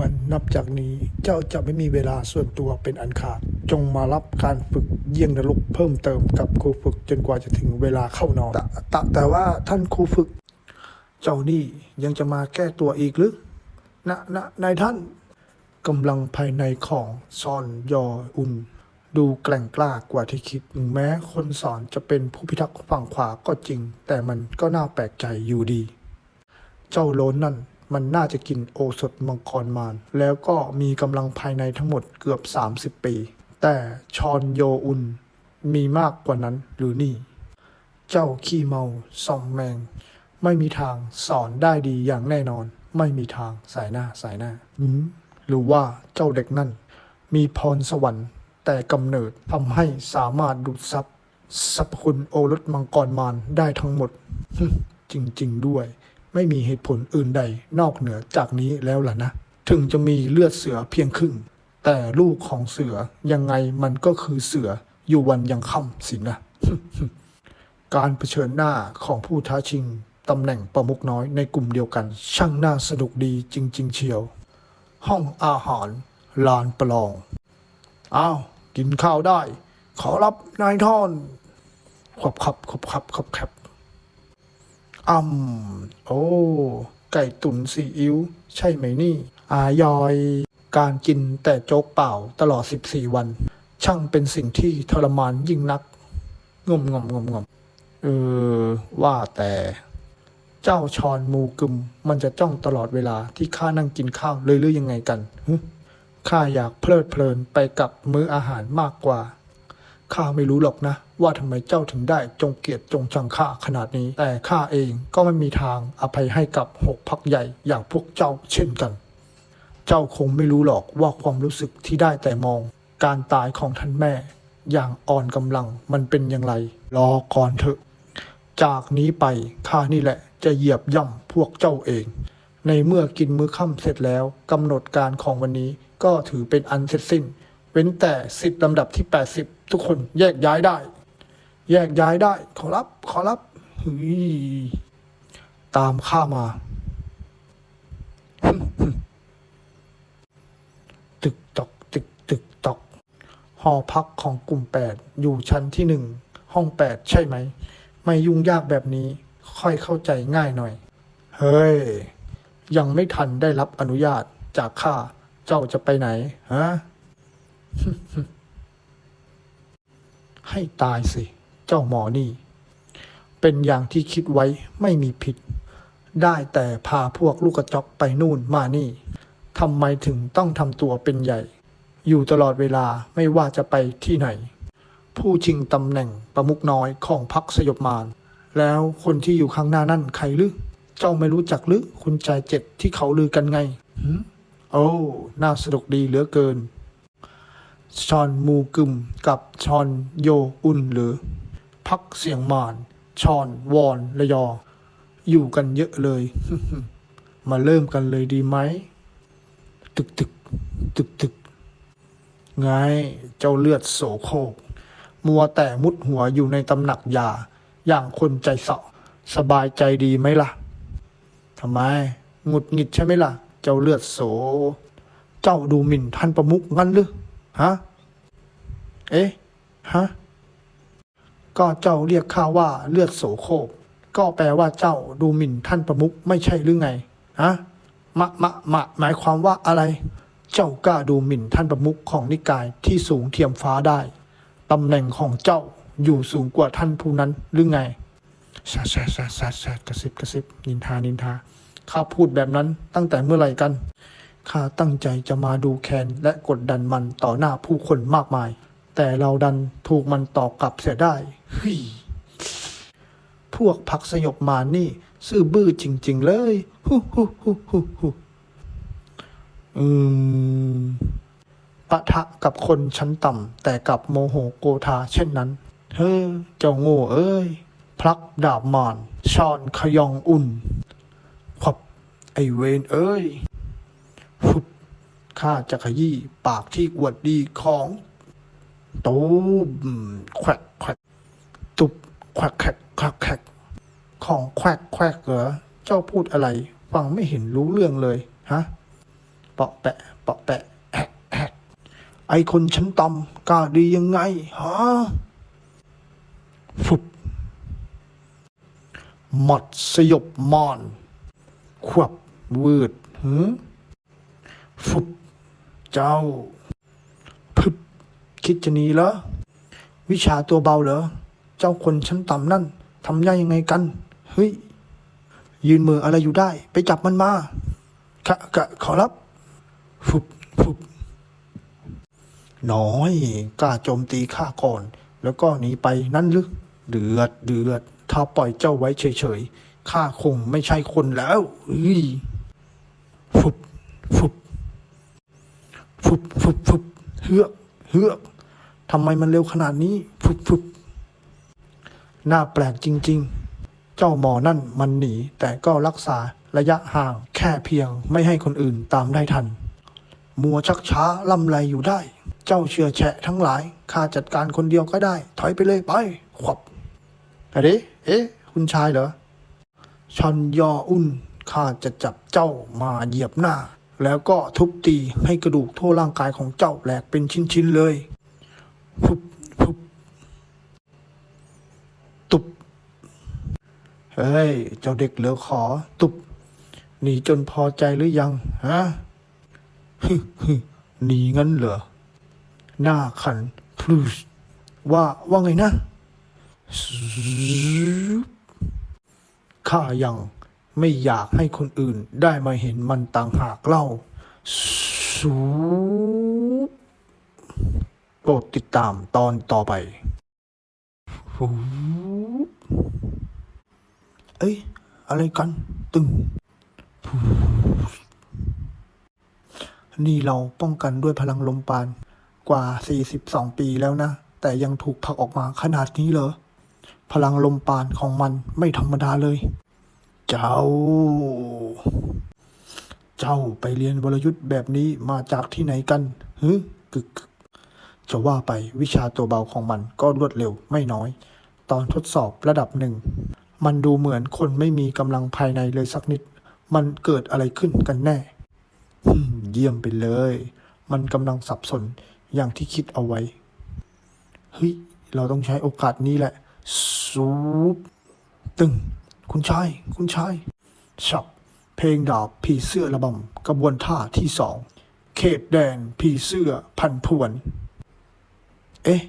วันนับจากนี้เจ้าจะไม่มีเวลาส่วนตัวเป็นอันขาด จงมารับการฝึกเยี่ยงนรกเพิ่มเติมกับครูฝึกจนกว่าจะถึงเวลาเข้านอนแต่แต่แต่ว่าท่านครูฝึก เจ้านี่ยังจะมาแก้ตัวอีกหรือนะนะนายท่านกำลังภายในของซอนยออุนดูแกล่งกล้ากว่าที่คิดถึงแม้คนสอนจะเป็นผู้พิทักษ์ฝั่งขวาก็จริง แต่มันก็น่าแปลกใจอยู่ดี เจ้าโลนนั่น มันน่าจะกินโอสถมังกรมารแล้วก็มีกำลังภายในทั้งหมดเกือบ 30 ปี แต่ชอนโยอุนมีมากกว่านั้นหรือนี่ เจ้าขี้เมาส่องแมง ไม่มีทางสอนได้ดีอย่างแน่นอน ไม่มีทางสายหน้าสายหน้าอืมหรือว่าเจ้าเด็กนั่น มีพรสวรรค์ แต่กำเนิดทำให้สามารถดูดซับสรรพคุณโอรสมังกรมารได้ทั้งหมด จริง ๆ ด้วย ไม่มีเหตุผลอื่นใดนอกเหนือจากนี้แล้วล่ะนะ ถึงจะมีเลือดเสือเพียงครึ่ง แต่ลูกของเสือยังไงมันก็คือเสืออยู่วันยังค่ำสินะ การเผชิญหน้าของผู้ท้าชิงตำแหน่งประมุขน้อยในกลุ่มเดียวกัน ช่างน่าสนุกดีจริง ๆ เชียว ห้องอาหารลานประลองอ้าวกินข้าวได้ ขอรับนายท่อนขบขับขบขับขบขับ อ่ำโอ้ ไก่ตุ๋นซีอิ๊วใช่ไหมนี่ อายอย การกินแต่โจ๊กเปล่าตลอด 14 วัน ช่างเป็นสิ่งที่ทรมานยิ่งนักงมงมงมงมเออ ว่าแต่ เจ้าชอนมูกึม มันจะจ้องตลอดเวลาที่ข้านั่งกินข้าวเลยหรือยังไงกันข้าอยากเพลิดเพลินไปกับมื้ออาหารมากกว่า ข้าไม่รู้หรอกนะ ว่าทำไมเจ้าถึงได้จงเกลียดจงชังข้าขนาดนี้ แต่ข้าเองก็ไม่มีทางอภัยให้กับหกพักใหญ่อย่างพวกเจ้าเช่นกัน เจ้าคงไม่รู้หรอกว่าความรู้สึกที่ได้แต่มอง การตายของท่านแม่ อย่างอ่อนกำลังมันเป็นอย่างไร รอก่อนเถอะ จากนี้ไปข้านี่แหละจะเหยียบย่ำพวกเจ้าเอง ในเมื่อกินมื้อค่ำเสร็จแล้วกำหนดการของวันนี้ก็ถือเป็นอันเสร็จสิ้น เว้นแต่สิบลำดับที่80ทุกคนแยกย้ายได้ แยกย้ายได้ ขอรับ ขอรับหุยตามข้ามา ตึกตอกตึกตึกตอกหอพักของกลุ่ม8อยู่ชั้นที่หนึ่งห้อง8ใช่ไหม ไม่ยุ่งยากแบบนี้ ค่อยเข้าใจง่ายหน่อย เฮ้ย ยังไม่ทันได้รับอนุญาตจากข้า เจ้าจะไปไหน ฮะ ให้ตายสิ เจ้าหมอนี่ เป็นอย่างที่คิดไว้ไม่มีผิด ได้แต่พาพวกลูกกระจอกไปนู่นมานี่ทำไมถึงต้องทำตัวเป็นใหญ่ อยู่ตลอดเวลาไม่ว่าจะไปที่ไหน ผู้ชิงตำแหน่งประมุขน้อยของพรรคสยบมารแล้วคนที่อยู่ข้างหน้านั่นใครหรือเจ้าไม่รู้จักหรือคุณชายเจ็ดที่เขาลือกันไงโอ้น่าสนุกดีเหลือเกิน ชอนมูกึมกับชอนโยอุนหรือ พักเสียงมานชอนวอนระยอ อยู่กันเยอะเลย มาเริ่มกันเลยดีไหม ตึกตึกตึกตึกไงเจ้าเลือดโสโครกมัวแต่มุดหัวอยู่ในตำหนักยา อย่างคนใจเสาะสบายใจดีไหมล่ะทำไมหงุดหงิดใช่ไหมล่ะ เจ้าเลือดโส เจ้าดูหมิ่นท่านประมุกงั้นหรือ ฮะ เอ๊ะ ฮะ ก็เจ้าเรียกข้าว่าเลือดโสโครกก็แปลว่าเจ้าดูหมิ่นท่านประมุกไม่ใช่หรือไง ฮะ มะ มะ มะ หมายความว่าอะไร เจ้ากล้าดูหมิ่นท่านประมุขของนิกายที่สูงเทียมฟ้าได้ ตำแหน่งของเจ้าอยู่สูงกว่าท่านผู้นั้นหรือไงแซะแซะแซะแซะแซะกระซิบกระซิบนินทานินทา ข้าพูดแบบนั้นตั้งแต่เมื่อไหร่กัน ข้าตั้งใจจะมาดูแคนและกดดันมันต่อหน้าผู้คนมากมาย แต่เราดันถูกมันตอบกลับเสียได้เฮ้ยพวกพักสยบมานี่ ซื่อบื้อจริง ๆ เลยฮู้ฮู้ฮู้ฮู้ฮู้อืมปะทะกับคนชั้นต่ำแต่กับโมโหโกธาเช่นนั้นเฮ้อเจ้าโง่เอ้ย พลักดาบมารชอนขยองอุ่นขวับไอเวนเอ้ย ข้าจะขยี้ปากที่อวดดีของตูมแควกแควกตุบแควกแควกแควกแควกของแควกแควกเหรอเจ้าพูดอะไร ฟังไม่เห็นรู้เรื่องเลยฮะเปาะแปะเปาะแปะแอะแอะไอคนชั้นต่ำกล้าดียังไงฮะฟุบหมัดสยบมอนขวบวืดหือฟุบ เจ้า พึบ คิดจะหนีเหรอ วิชาตัวเบาเหรอ เจ้าคนชั้นต่ำนั่นทำได้ยังไงกัน เฮ้ย ยืนมืออะไรอยู่ได้ ไปจับมันมาขะกะขอรับฟุบฟุบน้อยกล้าโจมตีข้าก่อน แล้วก็หนีไปนั่นหรือเดือดเดือด ถ้าปล่อยเจ้าไว้เฉยๆข้าคงไม่ใช่คนแล้วเฮ้ยฟุบฟุบ ฟุบฟุบฟุบเฮือกเฮือกทำไมมันเร็วขนาดนี้ฟุบฟุบน่าแปลกจริง ๆ เจ้าหมอนั่นมันหนี แต่ก็รักษาระยะห่างแค่เพียงไม่ให้คนอื่นตามได้ทัน มัวชักช้าล่ำไรอยู่ได้ เจ้าเชื่อแฉะทั้งหลายข้าจัดการคนเดียวก็ได้ ถอยไปเลยไป ขวับอะไรเอ๊ะ คุณชายเหรอชันยออุ่นข้าจะจับเจ้ามาเหยียบหน้า แล้วก็ทุบตีให้กระดูกทั่วร่างกายของเจ้าแหลกเป็นชิ้นๆเลยฟุบฟุบตุบเฮ้ย เจ้าเด็กเหลือขอ ตุบหนีจนพอใจหรือยังฮะฮึฮึหนีงั้นเหรอหน้าขันพลูสว่าว่าไงนะข้ายัง ไม่อยากให้คนอื่นได้มาเห็นมันต่างหากเล่า สูโปรดติดตามตอนต่อไปเอ้ย อะไรกัน ตึง นี่เราป้องกันด้วยพลังลมปานกว่า 42 ปีแล้วนะ แต่ยังถูกผลักออกมาขนาดนี้เหรอ พลังลมปานของมันไม่ธรรมดาเลย เจ้า เจ้าไปเรียนวรยุทธ์แบบนี้มาจากที่ไหนกันฮึกึกจะว่าไปวิชาตัวเบาของมันก็รวดเร็วไม่น้อย ตอนทดสอบระดับหนึ่ง มันดูเหมือนคนไม่มีกำลังภายในเลยสักนิด มันเกิดอะไรขึ้นกันแน่เยี่ยมไปเลย มันกำลังสับสนอย่างที่คิดเอาไว้ เฮ้ย เราต้องใช้โอกาสนี้แหละสูบตึง คุณชาย คุณชายฉับเพลงดาบผีเสื้อระบำกระบวนท่าที่สอง เขตแดนผีเสื้อพันพวน เอ๊ะ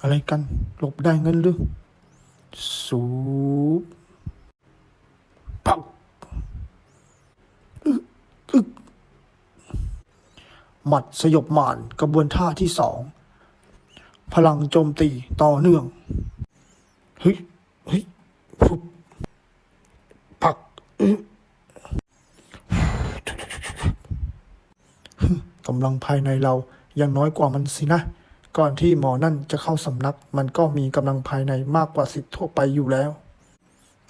อะไรกัน หลบได้เงินหรือ สูบปักหมัดสยบหมานกระบวนท่าที่สอง พลังโจมตีต่อเนื่อง เฮ้ย เฮ้ยฟุบปักกำลังภายในเรายังน้อยกว่ามันสินะ ก่อนที่หมอนั่นจะเข้าสำนัก มันก็มีกำลังภายในมากกว่าสิทธิ์ทั่วไปอยู่แล้ว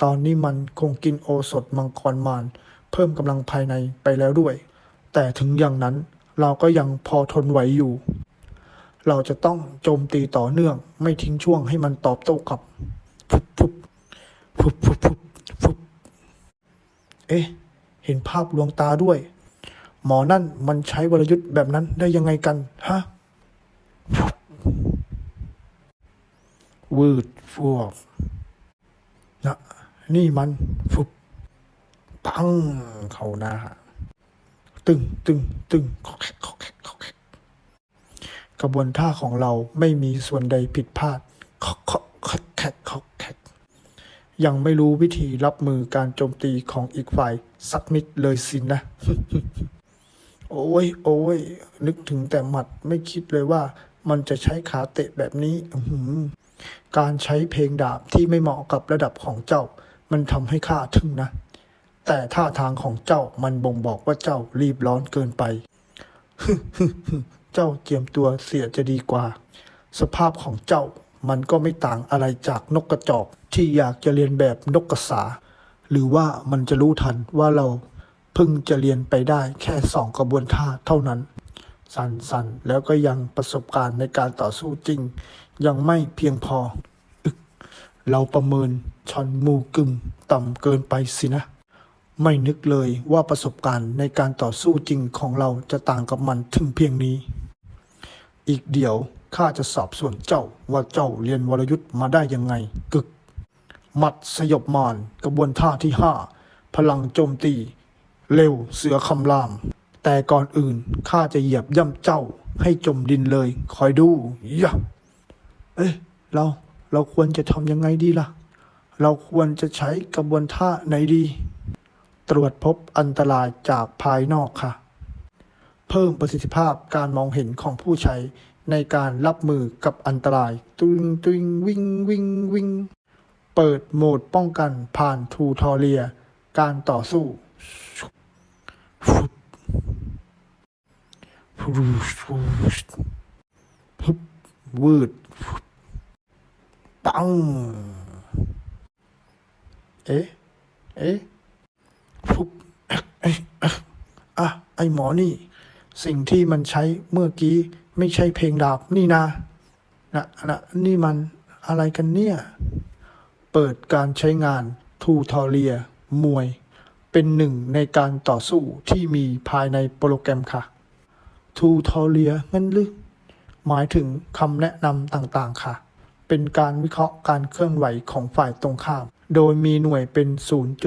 ตอนนี้มันคงกินโอสถมังกรมารเพิ่มกำลังภายในไปแล้วด้วย แต่ถึงอย่างนั้นเราก็ยังพอทนไหวอยู่ เราจะต้องโจมตีต่อเนื่องไม่ทิ้งช่วงให้มันตอบโต้กลับ ฟุบฟุบฟุบฟุบเอ๊ะ เห็นภาพลวงตาด้วย หมอนั่นมันใช้วรยุทธ์แบบนั้นได้ยังไงกัน ฮะวืดฟวบนะนี่มันฟุบปัง เขาหน้า ตึงตึงตึงคอกแคกคอกแคกคอกแคกกระบวนท่าของเราไม่มีส่วนใดผิดพลาดคอกคอกคอกแคกคอกแคก ยังไม่รู้วิธีรับมือการโจมตีของอีกฝ่ายสักนิดเลยสินนะ โอ้ย โอ้ย นึกถึงแต่หมัดไม่คิดเลยว่ามันจะใช้ขาเตะแบบนี้การใช้เพลงดาบที่ไม่เหมาะกับระดับของเจ้า มันทำให้ข้าทึ่งนะ แต่ท่าทางของเจ้ามันบ่งบอกว่าเจ้ารีบร้อนเกินไป เจ้าเจียมตัวเสียจะดีกว่า สภาพของเจ้า มันก็ไม่ต่างอะไรจากนกกระจอกที่อยากจะเรียนแบบนกกระสา หรือว่ามันจะรู้ทันว่าเราเพิ่งจะเรียนไปได้แค่สองกระบวนท่าเท่านั้น สั้นๆแล้วก็ยังประสบการณ์ในการต่อสู้จริง ยังไม่เพียงพออึกเราประเมินชอนมูกึมต่ำเกินไปสินะ ไม่นึกเลยว่าประสบการณ์ในการต่อสู้จริงของเราจะต่างกับมันถึงเพียงนี้ อีกเดี๋ยว ข้าจะสอบสวนเจ้าว่าเจ้าเรียนวรยุทธ์มาได้ยังไง กึก หมัดสยบมารกระบวนท่าที่ห้าพลังโจมตี เร็วเสือคำราม แต่ก่อนอื่นข้าจะเหยียบย่ำเจ้าให้จมดินเลย คอยดูยะเอ๊ะเราเราควรจะทำยังไงดีล่ะ เราควรจะใช้กระบวนท่าไหนดี ตรวจพบอันตรายจากภายนอกค่ะ เพิ่มประสิทธิภาพการมองเห็นของผู้ใช้ ในการรับมือกับอันตรายตุงตุงวิ่งวิ่งวิ่งเปิดโหมดป้องกันผ่านทูทอเรีย การต่อสู้ฟุบวืดปังเอ๊ะ เอ๊ะฟุบเอ๊ะเอ๊ะเอ๊ะอะ ไอหมอนี่ สิ่งที่มันใช้เมื่อกี้ ไม่ใช่เพลงดาบนี่นานะนะนี่มันอะไรกันเนี่ย เปิดการใช้งานทูทอเรีย มวย เป็นหนึ่งในการต่อสู้ที่มีภายในโปรแกรมค่ะทูทอเรียงั้นหรือหมายถึงคำแนะนำต่างๆค่ะ เป็นการวิเคราะห์การเคลื่อนไหวของฝ่ายตรงข้าม โดยมีหน่วยเป็น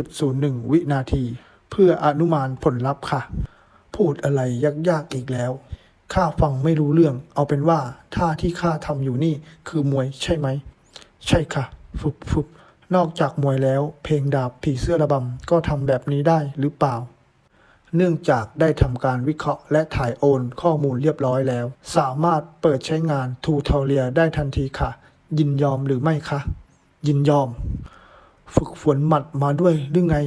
0.01 วินาที เพื่ออนุมานผลลัพธ์ค่ะ พูดอะไรยากๆอีกแล้ว ข้าฟังไม่รู้เรื่อง เอาเป็นว่าท่าที่ข้าทำอยู่นี่คือมวยใช่ไหม ใช่ค่ะฟุบฟุบนอกจากมวยแล้ว เพลงดาบผีเสื้อระบำก็ทำแบบนี้ได้หรือเปล่า เนื่องจากได้ทำการวิเคราะห์และถ่ายโอนข้อมูลเรียบร้อยแล้ว สามารถเปิดใช้งานทูทอเรียได้ทันทีค่ะ ยินยอมหรือไม่คะ ยินยอม ฝึกฝนหมัดมาด้วยหรือไง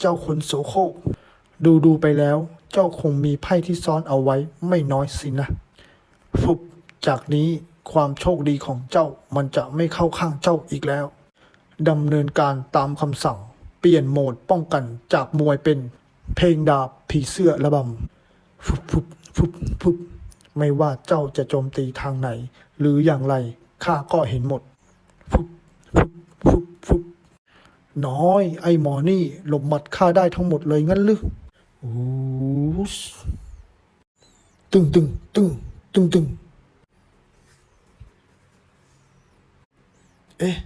เจ้าคนโสโครก ดูดูไปแล้ว เจ้าคงมีไพ่ที่ซ่อนเอาไว้ไม่น้อยสินะฟุบจากนี้ความโชคดีของเจ้ามันจะไม่เข้าข้างเจ้าอีกแล้วดำเนินการตามคำสั่ง เปลี่ยนโหมดป้องกันจากมวยเป็น เพลงดาบผีเสื้อระบำฟุบฟุบฟุบฟุบไม่ว่าเจ้าจะโจมตีทางไหน หรืออย่างไรข้าก็เห็นหมดฟุบฟุบฟุบฟุบน้อย ไอ้หมอนี่หลบหมัดข้าได้ทั้งหมดเลยงั้นหรือ ตึงตึงตึงตึงตึงเอ๊ะ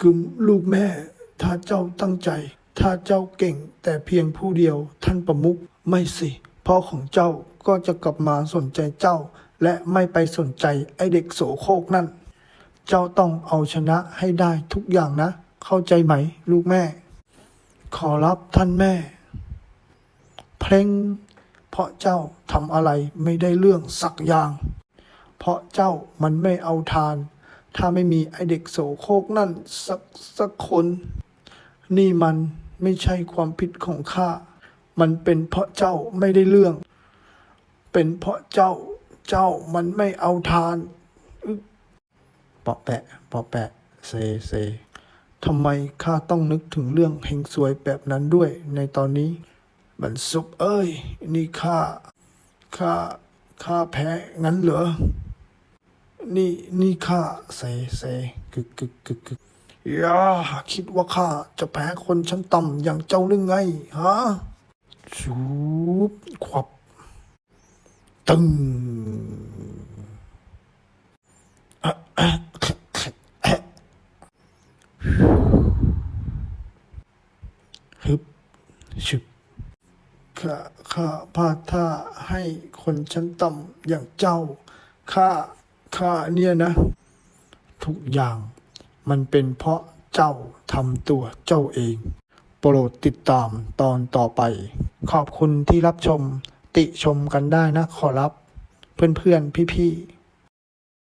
กึมลูกแม่ ถ้าเจ้าตั้งใจ ถ้าเจ้าเก่งแต่เพียงผู้เดียวท่านประมุขไม่สิพ่อของเจ้าก็จะกลับมาสนใจเจ้า และไม่ไปสนใจไอเด็กโสโครกนั่น เจ้าต้องเอาชนะให้ได้ทุกอย่างนะ เข้าใจไหม ลูกแม่ ขอรับท่านแม่ เพลงเพราะเจ้าทำอะไรไม่ได้เรื่องสักอย่าง เพราะเจ้ามันไม่เอาทาน ถ้าไม่มีไอเด็กโสโครกนั่นสักสักคน นี่มันไม่ใช่ความผิดของข้า มันเป็นเพราะเจ้าไม่ได้เรื่อง เป็นเพราะเจ้า เจ้ามันไม่เอาทานอึ๊บเปาะแปะเปาะแปะเซเซ ทำไมข้าต้องนึกถึงเรื่องเฮงซวยแบบนั้นด้วยในตอนนี้บันซุปเอ้ย นี่ข้าข้าข้าแพ้งั้นเหรอ นี่นี่ข้าเซเซกึกกึกกึกกึกอย่าคิดว่าข้าจะแพ้คนชั้นต่ำอย่างเจ้าหรือไงฮะชูบขวับ ตึงอะอะอะฮึบ ชึบข้าข้าพาท่าให้คนชั้นต่ำอย่างเจ้า ข้า ข้าเนี่ยนะ ทุกอย่างมันเป็นเพราะเจ้าทำตัวเจ้าเอง โปรดติดตามตอนต่อไป ขอบคุณที่รับชมติชมกันได้นะขอรับ เพื่อนๆ พี่ๆ